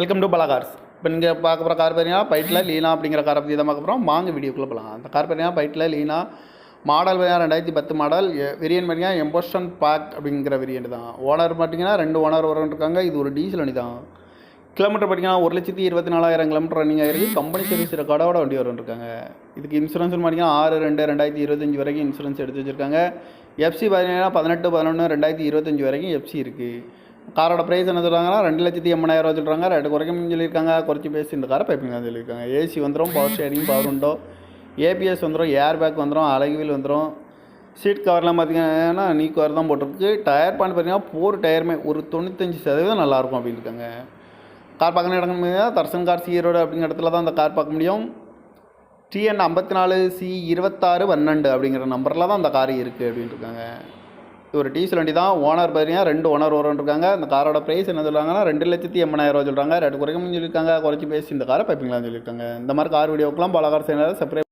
Welcome to பலாகார்ஸ் இப்போ நீங்கள் பார்க்க போகிற கார் பார்த்தீங்கன்னா பைட்டில் லீனா அப்படிங்கிற காரை பற்றி தான் பார்க்க போகிறோம் வாங்க வீடியோக்குள்ளே போகலாம் அந்த கார் பார்த்தீங்கன்னா பைட்டில் லீனா மாடல் பார்த்தீங்கன்னா ரெண்டாயிரத்தி பத்து மாடல் வெரியன் பார்த்தீங்கன்னா எம்போஷன் பேக் அப்படிங்கிற வெரியன்ட் தான். ஓனர் பார்த்தீங்கன்னா ரெண்டு ஓனர் வரவன் இருக்காங்க. இது ஒரு டீசல் வண்டி தான். கிலோமீட்டர் பார்த்தீங்கன்னா ஒரு லட்சத்தி இருபத்தி நாலாயிரம் கிலோமீட்டர் ரன்னிங் ஆகிருக்கு கம்பெனி சர்வீஸ் ரெக்கார்டோட வண்டி வரும் இருக்காங்க. இதுக்கு இன்சூரன்ஸ் பார்த்தீங்கன்னா ஆறு ரெண்டு ரெண்டாயிரத்தி இருபத்தஞ்சி வரைக்கும் இன்சூரன்ஸ் எடுத்து வச்சுருக்காங்க. எஃப்சி பார்த்தீங்கன்னா பதினெட்டு பதினொன்று ரெண்டாயிரத்தி இருபத்தஞ்சி வரைக்கும் எஃப்சி இருக்குது காரோட ப்ரைஸ் என்ன சொல்கிறாங்கன்னா ரெண்டு லட்சத்தி எண்பதாயிரம் சொல்கிறாங்க ரெண்டு குறைக்கும் சொல்லியிருக்காங்க. குறைச்சி பேசி இந்த காரை பைப்பிங் தான் சொல்லியிருக்காங்க. ஏசி வந்துடும் power steering power window ABS வந்துடும் ஏர் பேக் வந்துடும் அழகுவில் வந்துடும் சீட் கவர்லாம் பார்த்தீங்கன்னா நீ கவர் தான் போட்டிருக்கு. டயர் பாயிண்ட் பார்த்தீங்கன்னா போர் டயருமே ஒரு தொண்ணூத்தஞ்சு சதவீதம் நல்லாயிருக்கும் அப்படின்னு இருக்காங்க. கார் பார்க்கணும் இடங்கள் தர்சன் கார் சி ரோடு அப்படிங்கிற இடத்துல தான் அந்த கார் பார்க்க முடியும். டிஎன் ஐம்பத்தி நாலு சி இருபத்தாறு பன்னெண்டு அப்படிங்கிற நம்பரில் தான் அந்த கார் இருக்குது அப்படின்ட்டுருக்காங்க ஒரு டீசல் வண்டி தான் ஓனர் பார்த்தீங்கன்னா ரெண்டு ஓனர் வரவன் இருக்காங்க அந்த காரோட ப்ரைஸ் என்ன சொல்கிறாங்கன்னா ரெண்டு லட்சத்தி எண்பதாயிரம் ரூபா சொல்கிறாங்க ரெண்டு குறைக்கணும்னு சொல்லியிருக்காங்க. குறைச்சி பேசி இந்த காரை பைப்பிங்களான்னு சொல்லியிருக்காங்க. இந்த மாதிரி கார் வீடியோக்கெலாம் பல கார் சேனல் செப்பரேட்